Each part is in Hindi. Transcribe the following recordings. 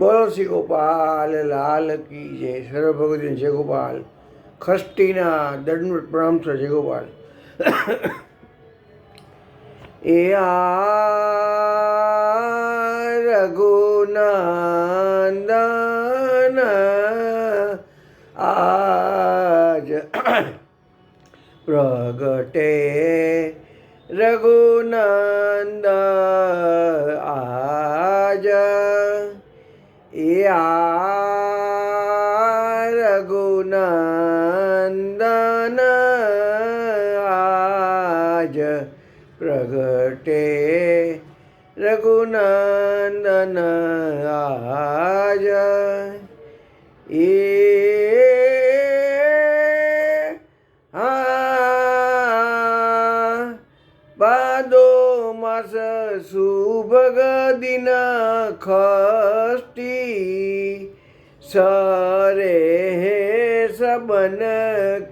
બોલો શ્રી ગોપાલ લાલ કી જય સર્વ ભગવતી જય ગોપાલ ખષ્ટીના દંડ પ્રણામ છે જય ગોપાલ એ આ રઘુનંદન આજ પ્રગટે રઘુનંદ આજ रघुनंदन आज प्रगटे रघुनंदन आज સુભગ દિન ખષ્ટી સરે હે સબન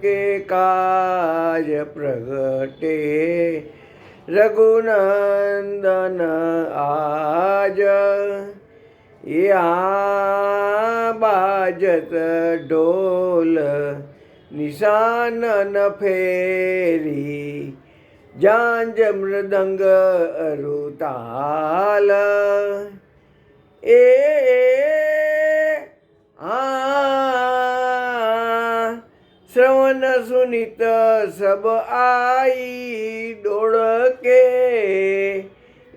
કે કાજ પ્રગટે રઘુનંદન આજ એ આ બાજત ઢોલ નિશાન ફેરી જાંજ મૃદંગ અરુતાલ. એ શ્રવણ સુનિત સબ આઈ ડોળકે.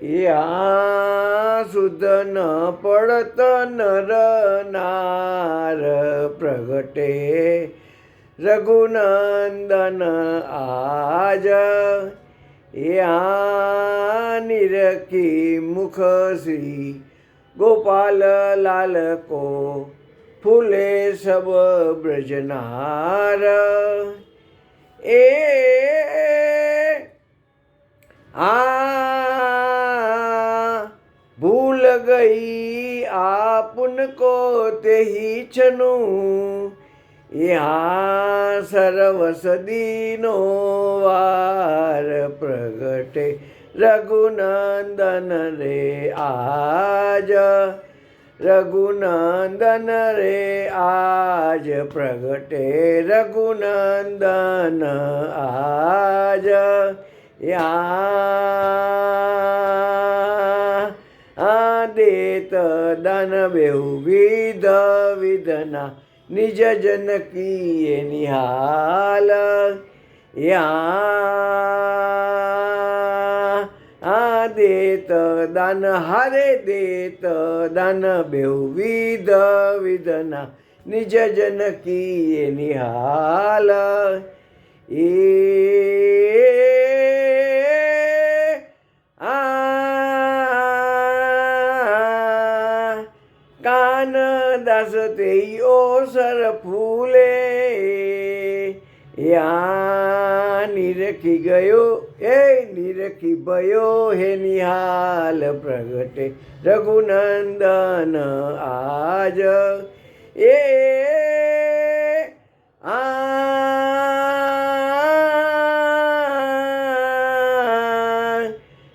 યા શુદ્ધ ન પડત નર નાર પ્રગટે. રઘુનંદન આજ निरखी मुख श्री गोपाल लाल को फूले सब ब्रजनार। ए, आ, भूल गई आपन को ते ही छनू। યા સર્વસદીનો વાર પ્રગટે રઘુનંદન રે આજ. રઘુનંદન રે આજ પ્રગટે રઘુનંદન આજ. યા દેત દન બેહુ વિધ વિધના निज जन की निहाल या आ देत दान हारे देत दान बेविध विदना निज जन की निहाल ए કાન દાસ તે ઓસર ફૂલે યા નિરખી ગયો એ નિરખી ભયો હે નિહાલ પ્રગટે રઘુનંદન આજ એ આ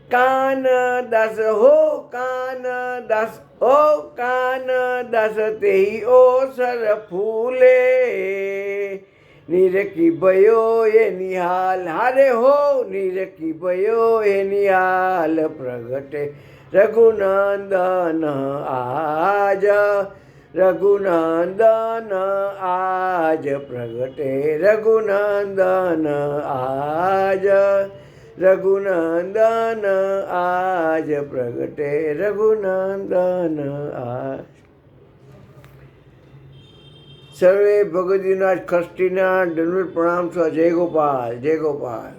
કાન દાસ હો કાન દાસ હો કાન દાસ તે ઓસર ફૂલે નિરકી ભયો એ નિહાલ હારે હો નિરકી ભયો એ નિહાલ પ્રગટે રઘુનંદન આજ રઘુનંદન આજ પ્રગટે રઘુનંદન આજ રઘુનંદન આજ પ્રગટે રઘુનંદન આજ સર્વે ભગવતીનાથ ખષ્ટીના દંડ પ્રણામ છો જય ગોપાલ જય ગોપાલ